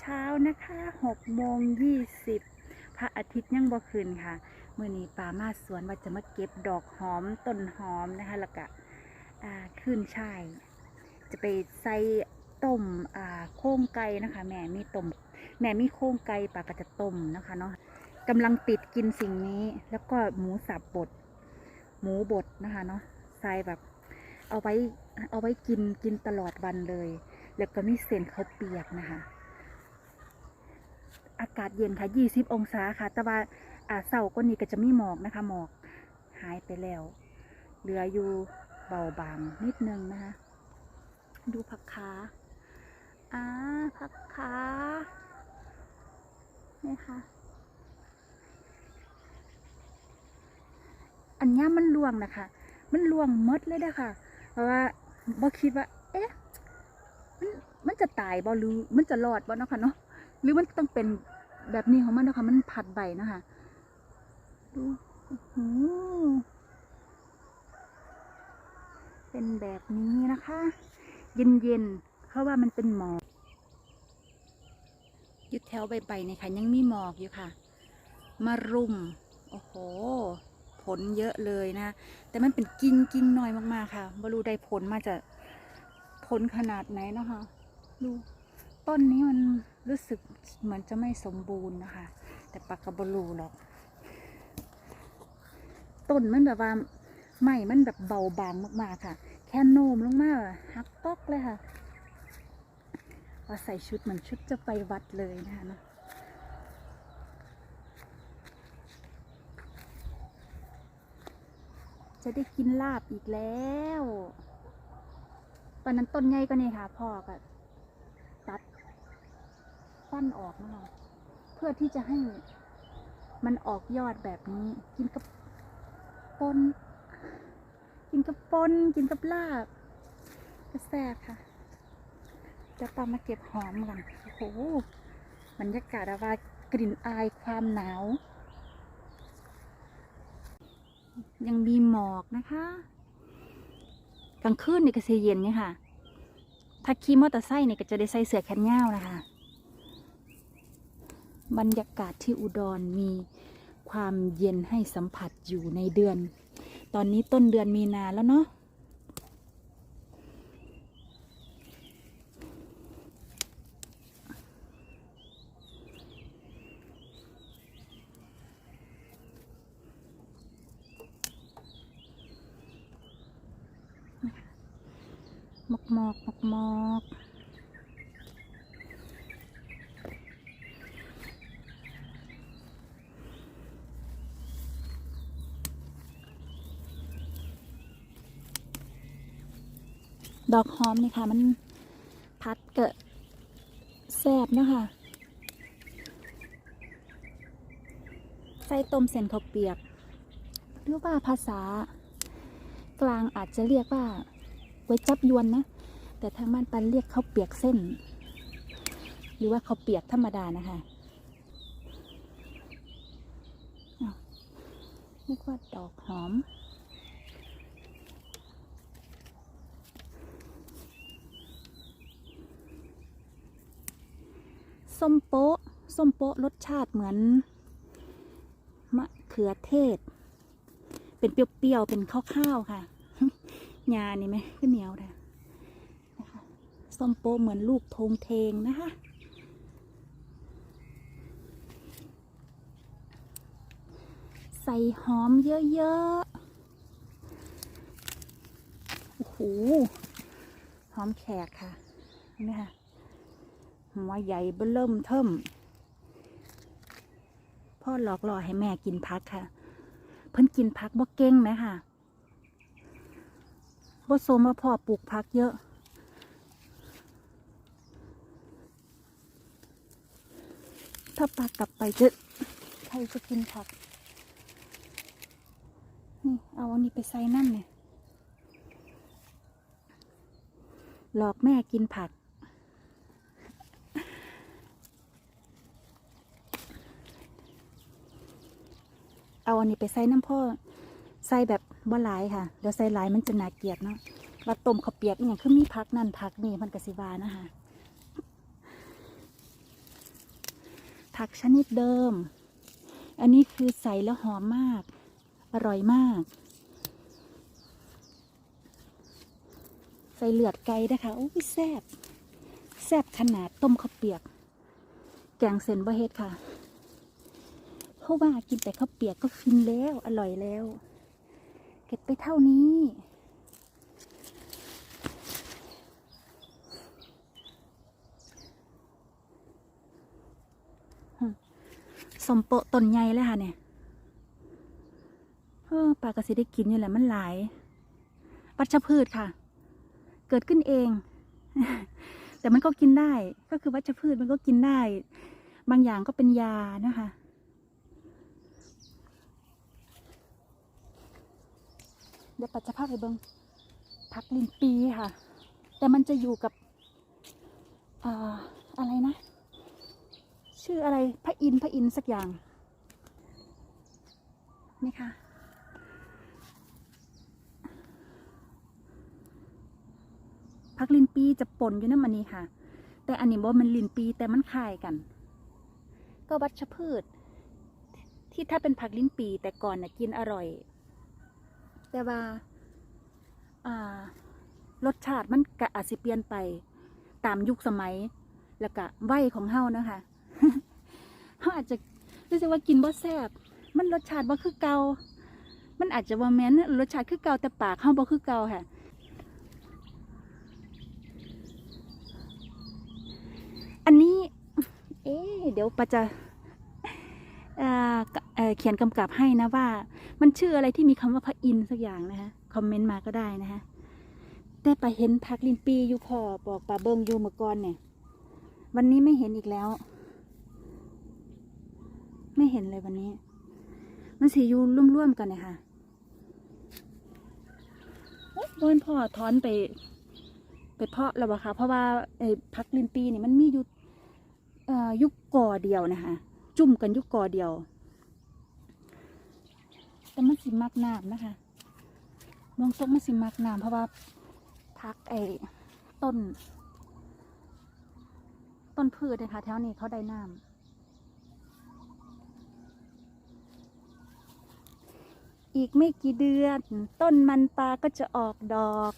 เช้านะคะหกโมงยี่สิบพระอาทิตย์ยังบ่ขึ้นค่ะมื่อนี้ป่ามาสวนว่าจะมาเก็บดอกหอมต้นหอมนะคะแล้วก็ขึ้นช่ายจะไปใส่ต้มอ่าโค้งไก่นะคะ แม่มีต้มแม่มีโค้งไก่ปลาก็จะต้มนะคะเนาะกำลังติดกินสิ่งนี้ แล้วก็หมูสับบดหมูบดนะคะเนาะใส่แบบเอาไว้เอาไว้กินกินตลอดวันเลย แล้วก็มีเส้นข้าวเปียกนะคะ อากาศเย็นค่ะ 20 องศาค่ะ แต่ว่าอ่าเสาก็นี้ก็จะมีหมอกนะคะ หมอกหายไปแล้ว เหลืออยู่เบาบางนิดนึงนะคะ ดูผักขาอ่าผักขานี่ค่ะ อันนี้มันลวงนะคะ มันลวงมดเลยนะคะเพราะว่าบ่คิดว่า เอ๊ะ มันมันจะตายบ่หรือมันจะรอดบ่เนาะค่ะเนาะ หรือมันต้องเป็นแบบนี้ของมันนะคะมันผัดใบนะคะดูโอ้โหเป็นแบบนี้นะคะ เย็นๆเพราะว่ามันเป็นหมอกยุดแถวใบๆเนี่ยค่ะยังมีหมอกอยู่ค่ะ มารุมโอ้โห ผลเยอะเลยนะ แต่มันเป็นกิ่งกิ่งน้อยมากๆค่ะบรูได้ผลมาจะผลขนาดไหนนะคะ ดู ต้นนี้มัน รู้สึกเหมือนจะไม่สมบูรณ์นะคะ แต่ปากกับบรูหรอกต้นมันแบบว่าไม้มันแบบเบาบางมากๆค่ะ แค่โน้มลงมาหักตอกเลยค่ะว่าใส่ชุดเหมือนชุดจะไปวัดเลยนะคะเนาะจะได้กินลาบอีกแล้ว ตอนนั้นต้นใหญ่ก็นี่ค่ะ พ่อก็ตัด ฟันออกนะคะเพื่อที่จะให้มันออกยอดแบบนี้ กินกับปนกินกับปนกินกับลาบก็แซ่บค่ะ จะต้องมาเก็บหอมกันโอ้โหบรรยากาศอะว่ากลิ่นอายความหนาว ยังมีหมอกนะคะกลางคืนนี่ก็จะเย็นเนี่ยค่ะ ถ้าขี่มอเตอร์ไซค์นี่ก็จะได้ใส่เสื้อแขนยาวนะคะ บรรยากาศที่อุดรมีความเย็นให้สัมผัสอยู่ในเดือน ตอนนี้ต้นเดือนมีนาแล้วเนาะหมอกหมอกหมอกมอก ดอกหอมนี่ค่ะ มันพัดเกิดแซบเนาะคะใส่ต้มเส้นข้าวเปียก หรือว่าภาษากลางอาจจะเรียกว่าก๋วยจับยวนนะ แต่ทางบ้านปันเรียกข้าวเปียกเส้น หรือว่าข้าวเปียกธรรมดานะคะเรียกว่าดอกหอม ส้มโป๊ะ ส้มโป๊ะรสชาติเหมือน มะเขือเทศ เป็นเปรี้ยวๆ เป็นข้าวๆ ค่ะยานี่ไหมก็เหนียวแต่นะคะ ส้มโป๊ะเหมือนลูกธงเทงนะคะใส่หอมเยอะๆ โอ้โห หอมแขกค่ะเห็นี่ค่ะ หัวใหญ่เบิ่มเทิมพ่อหลอกหล่อให้แม่กินพักค่ะ เพิ่นกินผักบ่เก่งไหมค่ะบ่สมว่าพ่อปลูกผักเยอะ ถ้าปลากลับไปจะใครจะกินผัก นี่เอาอันนี้ไปใส่น้ำเนี่ยหลอกแม่กินผัก เอาอันนี้ไปใส่น้ำพ่อใส่แบบบ่หลายค่ะเดี๋ยวใส่หลายมันจะนาเกียดเนาะว่าต้มข้าวเปียกอย่างคือมีผักนั่นผักนี่มันกสิวานะคะผักชนิดเดิม อันนี้คือใส่แล้วหอมมาก อร่อยมาก ใส่เลือดไก่นะคะโอ้ยแซ่บแซ่บขนาดต้มข้าวเปียก แกงเส้นบะเฮ็ดค่ะ เพราะว่ากินแต่ข้าวเปียกก็ฟินแล้วอร่อยแล้ว เก็บไปเท่านี้ สมโปะต้นใหญ่เลยค่ะเนี่ยปลากระสิได้กินอยู่แหละมันหลายวัชพืชค่ะ เกิดขึ้นเอง แต่มันก็กินได้ ก็คือวัชพืชมันก็กินได้ บางอย่างก็เป็นยานะคะ เดี๋ยวปัจจะพาไปเบิงผักลินปีค่ะ แต่มันจะอยู่กับอ่าอะไรนะ ชื่ออะไรพระอินพระอินสักอย่างนี่ค่ะผักลินปีจะป่นอยู่น้ำมันนี้ค่ะ แต่อันนี้บ่มันลินปีแต่มันคล้ายกัน ก็วัชพืช ที่ถ้าเป็นผักลิ้นปีแต่ก่อนน่ะกินอร่อย แต่ว่าอ่ารสชาติมันกะอาจสิเปลี่ยนไปตามยุคสมัย แล้วก็วัยของเฮานะคะเขาอาจจะรู้สึกว่ากินบ่แซ่บมันรสชาติบ่คือเก่ามันอาจจะว่าแม้นรสชาติคือเก่าแต่ปากเฮาบ่คือเก่าค่ะอันนี้ เอ๊เดี๋ยวปาจะ เเขียนกำกับให้นะว่า มันชื่ออะไรที่มีคำว่าพระอินทร์สักอย่างนะคะคอมเมนต์มาก็ได้นะคะแต่ปาเห็นพักลินปีอยู่พอบอกปาเบิงอยู่เมื่อก่อนเนี่ย วันนี้ไม่เห็นอีกแล้ว ไม่เห็นเลยวันนี้ มันสีอยู่ร่วมๆกันเนี่ยค่ะโอ๊ยโดนพ่อถอนไป ไปเพาะแล้วค่ะ เพราะว่าไอ้พักลินปีเนี่ยมันมีอยู่ยุคก่อเดียวนะคะ จุ่มกันยุคก่อเดียว แต่มันสิมักน้ำนะคะมองตกมันสิมักน้ำเพราะว่าพักไอ้ต้น ต้นพืชนะคะแถวนี้เขาได้น้ำอีกไม่กี่เดือน ต้นมันปลาก็จะออกดอก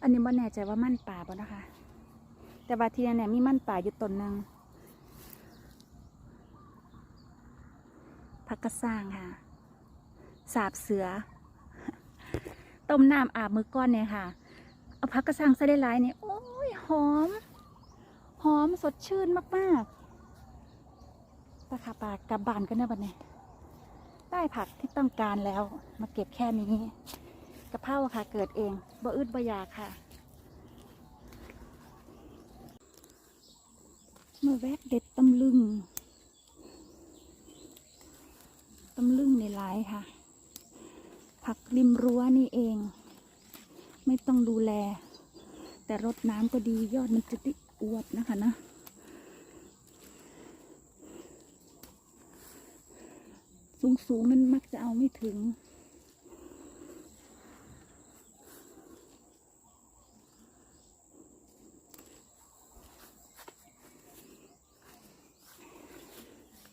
อันนี้ไม่แน่ใจว่ามันป่าบ่นะคะ แต่ว่าที่เนี่ยมีมันป่าอยู่ต้นหนึ่ง ผักกระสร้างค่ะ สาบเสือ ต้มน้ำอาบมือก้อนเนี่ยค่ะ เอาผักกระสังใส่ได้หลายเนี่ยโอ้ยหอม หอมสดชื่นมากๆปลาขาปากลับบานกันนะบัดนี้ได้ผักที่ต้องการแล้ว มาเก็บแค่นี้กะเพราค่ะ เกิดเองบ่อึดบ่ยากค่ะมาแวะเด็ดตำลึง ตำลึงในหลายค่ะ ผักริมรั้วนี่เอง ไม่ต้องดูแล แต่รดน้ำก็ดียอดมันจะติอวบนะคะนะสูงสูงๆมันมักจะเอาไม่ถึง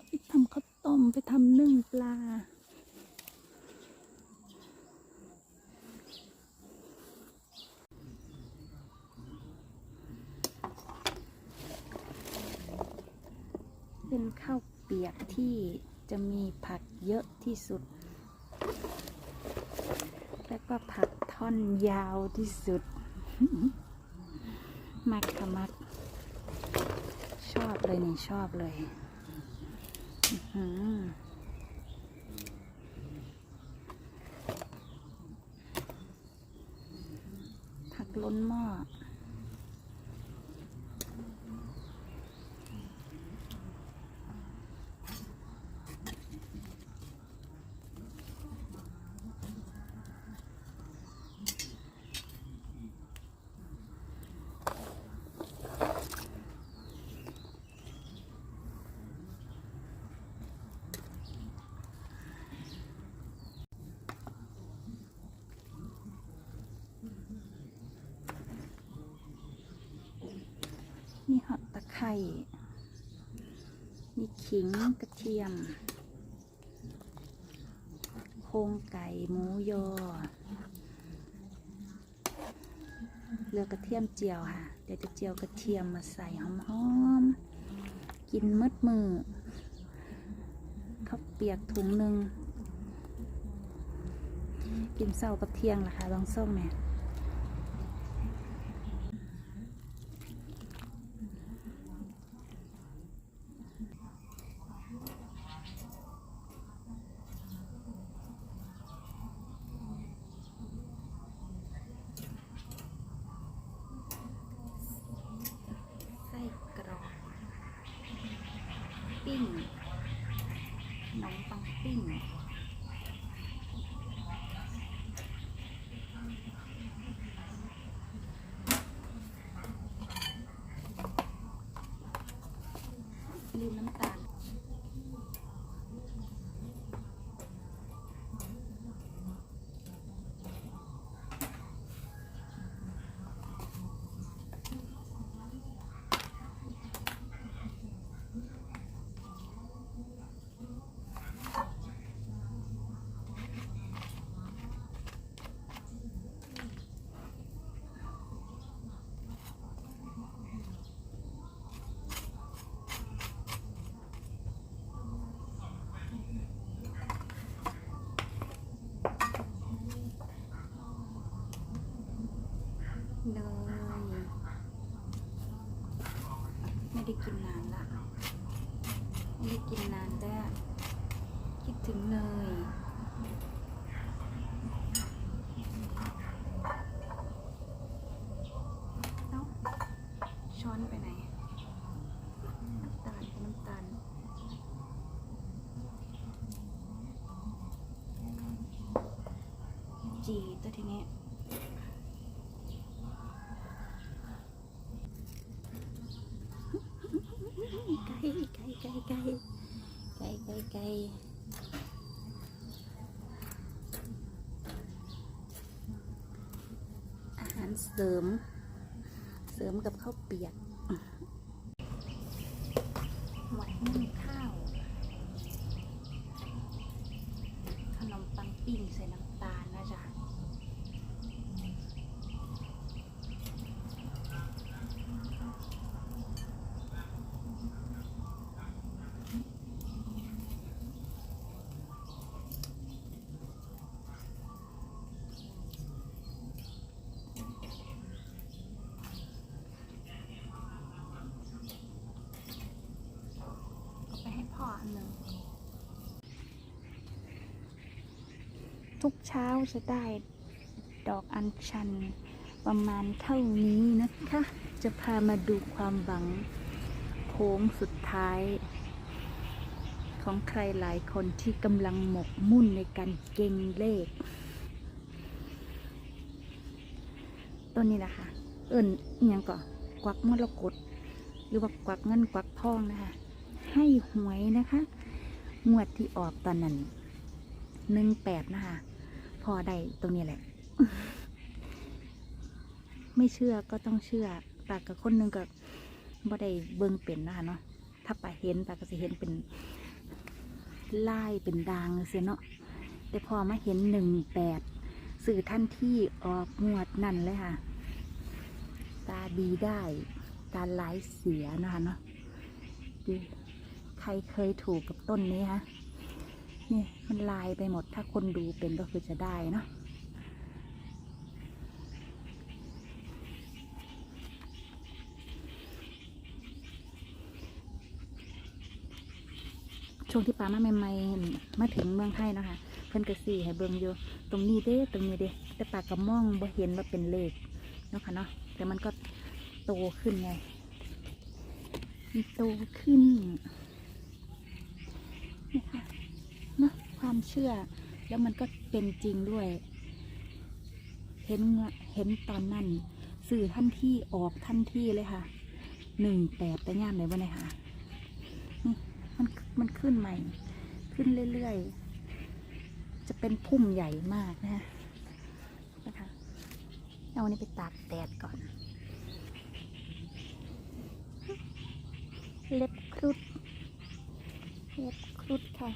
ไปทำข้าวต้ม ไปทำนึ่งปลา เป็นข้าวเปียกที่จะมี ผักเยอะที่สุด แล้วก็ผักท่อนยาวที่สุด มักค่ะมัก ชอบเลยนี่ชอบเลยผักล้นหม้อ มี ข่มีขิงกระเทียม โครงไก่หมูยอเลือกกระเทียมเจียวค่ะ เดี๋ยวจะเจียวกระเทียมมาใส่หอมๆ กินมืดมือข้าวเปียกถุงหนึ่ง กินเศร้ากับเที่ยงล่ะค่ะลองส้มเนี่ย ไส้กรอกปิ้งขนมปังปิ้ง ลืมน้ำตาล เนยไม่ได้กินนานละไม่ได้กินนานแล้วคิดถึงเนยเอ้าช้อนไปไหน น้ำตาลน้ำตาล จีตัวทีนี้ไก่ไก่ไก่ไก่ไก่ไก่ไก่อาหารเสริม เสริมกับข้าวเปียกหวัดนึ่งข้าว ขนมปังปิ้งใส่น้ำตาลนะจ๊ะ เอาไปให้พ่ออันหนึ่ง ทุกเช้าจะได้ดอกอัญชันประมาณเท่านี้นะคะ จะพามาดูความหวังโค้งสุดท้าย ของใครหลายคนที่กำลังหมกมุ่นในการเก่งเลขต้นนี้นะคะ เอิ่นอหยังก่อนกวักมรกตหรือว่ากวักเงินกวักทองนะคะ ให้หวยนะคะงวดที่ออกตอนนั้นหนึ่งแปดนะคะ พอได้ตรงนี้แหละ ไม่เชื่อก็ต้องเชื่อปากกับคนหนึ่งก็บ่ได้เบิ่งเป็นนะคะเนาะถ้าปากเห็นปากก็จะเห็นเป็นลายเป็นดางเสียเนาะแต่พอมาเห็นหนึ่งแปดสื่อท่านที่ออกงวดนั่นเลยค่ะ ตาดีได้ตาร้ายเสียนะคะเนาะดูใครเคยถูกกับต้นนี้คะ นี่มันลายไปหมดถ้าคนดูเป็นก็คือจะได้เนาะช่วงที่ป้ามาใหม่ๆมาถึงเมืองไทยนะคะเพิ่นก็สี่ให้เบิ่งอยู่ตรงนี้เด้ตรงนี้เด้แต่ปาก็มองบ่เห็นว่าเป็นเลขเนาะค่ะเนาะแต่มันก็โตขึ้นไงมันโตขึ้นนี่ค่ะ ความเชื่อ แล้วมันก็เป็นจริงด้วย เห็นเห็นตอนนั้นสื่อทันที่ออกทันที่เลยค่ะหนึ่งแปดแต่ย่ามไหนวะเนี่ยค่ะนี่มันมันขึ้นใหม่ ขึ้นเรื่อยๆ จะเป็นพุ่มใหญ่มากนะฮะนะคะเอาอันนี้ไปตากแดดก่อน เล็บครุฑเล็บครุฑค่ะ